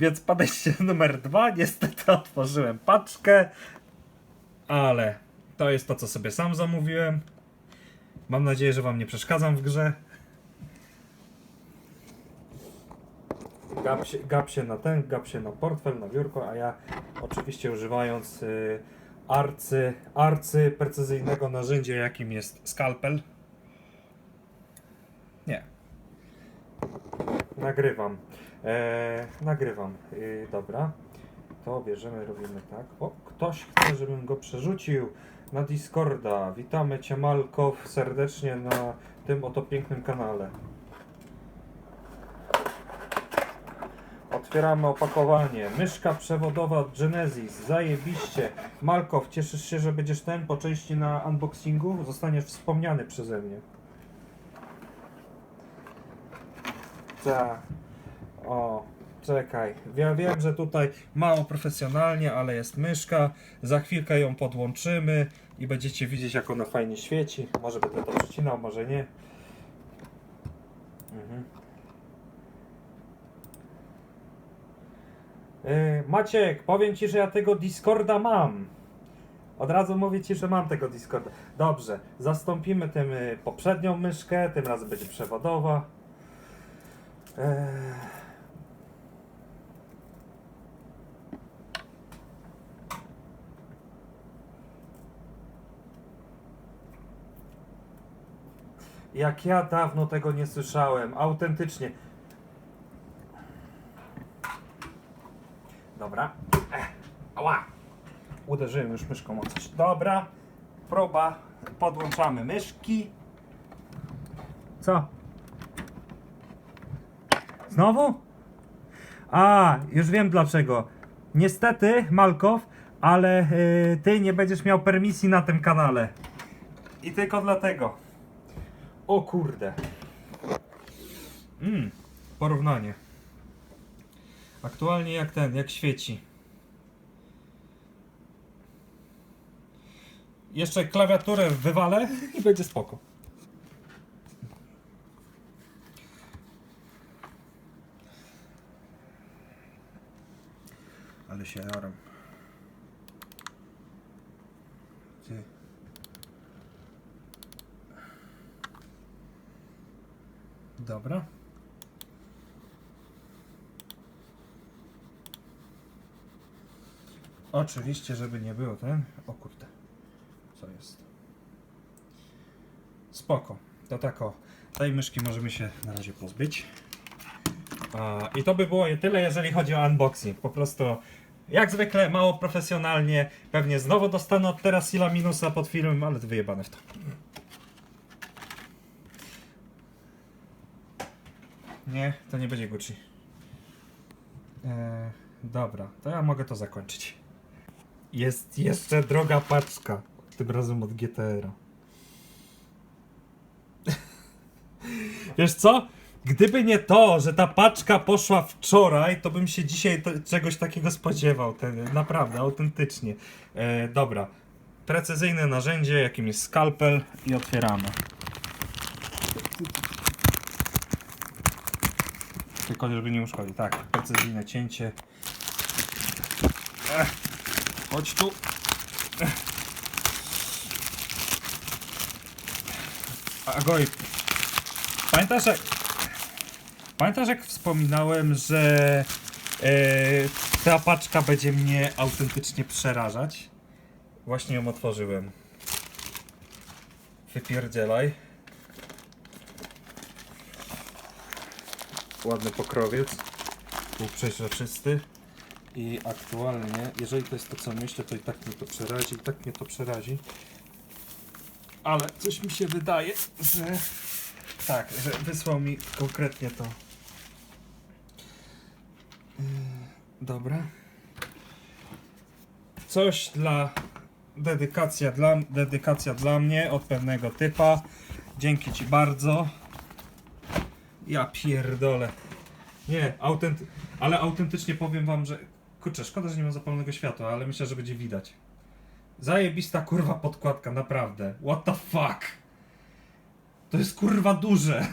Więc podejście numer dwa, niestety otworzyłem paczkę, ale to jest to, co sobie sam zamówiłem. Mam nadzieję, że wam nie przeszkadzam w grze. Gap się, gap się na ten, gap się na portfel, na biurko, a ja oczywiście używając y, arcy, arcy precyzyjnego narzędzia, jakim jest skalpel. Nagrywam. E, nagrywam. Y, dobra. To bierzemy, robimy tak. O, ktoś chce, żebym go przerzucił na Discorda. Witamy Cię Malkow serdecznie na tym oto pięknym kanale. Otwieramy opakowanie. Myszka przewodowa od Genesis. Zajebiście. Malkow, cieszysz się, że będziesz ten po części na unboxingu? Zostaniesz wspomniany przeze mnie. Tak. O, czekaj. Ja wiem, że tutaj mało profesjonalnie, ale jest myszka. Za chwilkę ją podłączymy i będziecie widzieć, jak ona fajnie świeci. Może będę to przecinał, może nie. Mhm. Yy, Maciek, powiem ci, że ja tego Discorda mam. Od razu mówię ci, że mam tego Discorda. Dobrze, zastąpimy tym y, poprzednią myszkę, tym razem będzie przewodowa. Jak ja dawno tego nie słyszałem, autentycznie. Dobra. Ech, ała. Uderzyłem już myszką o coś. Dobra. Próba. Podłączamy myszki. Co? Znowu? A, już wiem dlaczego. Niestety, Malkow, ale y, ty nie będziesz miał permisji na tym kanale. I tylko dlatego. O kurde. Mm, porównanie. Aktualnie jak ten, jak świeci. Jeszcze klawiaturę wywalę i będzie spoko. Ale się jaram. Ty. Dobra. Oczywiście, żeby nie było ten. O kurde. Co jest? Spoko. To tak o. Tej myszki możemy się na razie pozbyć. I to by było tyle, jeżeli chodzi o unboxing. Po prostu, jak zwykle, mało profesjonalnie. Pewnie znowu dostanę od teraz Sila minusa pod filmem, ale to wyjebane w to. Nie, to nie będzie Gucci. Eee, dobra, to ja mogę to zakończyć. Jest jeszcze droga paczka. Tym razem od GTR. Wiesz co? Gdyby nie to, że ta paczka poszła wczoraj, to bym się dzisiaj to, czegoś takiego spodziewał. Ten, naprawdę, autentycznie. E, dobra. Precyzyjne narzędzie, jakim jest skalpel i otwieramy. Tylko żeby nie uszkodzić. Tak, precyzyjne cięcie. Ech, chodź tu. Ech. Agoj, pamiętasz jak, pamiętasz jak wspominałem, że e, ta paczka będzie mnie autentycznie przerażać? Właśnie ją otworzyłem. Wypierdzielaj. Ładny pokrowiec. Był przeźroczysty. I aktualnie, jeżeli to jest to co myślę, to i tak mnie to przerazi, i tak mnie to przerazi. Ale coś mi się wydaje, że tak, że wysłał mi konkretnie to. Dobra. Coś dla dedykacja dla, dedykacja dla mnie od pewnego typa. Dzięki ci bardzo. Ja pierdolę. Nie, autenty ale autentycznie powiem wam, że kurczę, szkoda, że nie ma zapalonego światła, ale myślę, że będzie widać. Zajebista kurwa podkładka, naprawdę. What the fuck? To jest kurwa duże.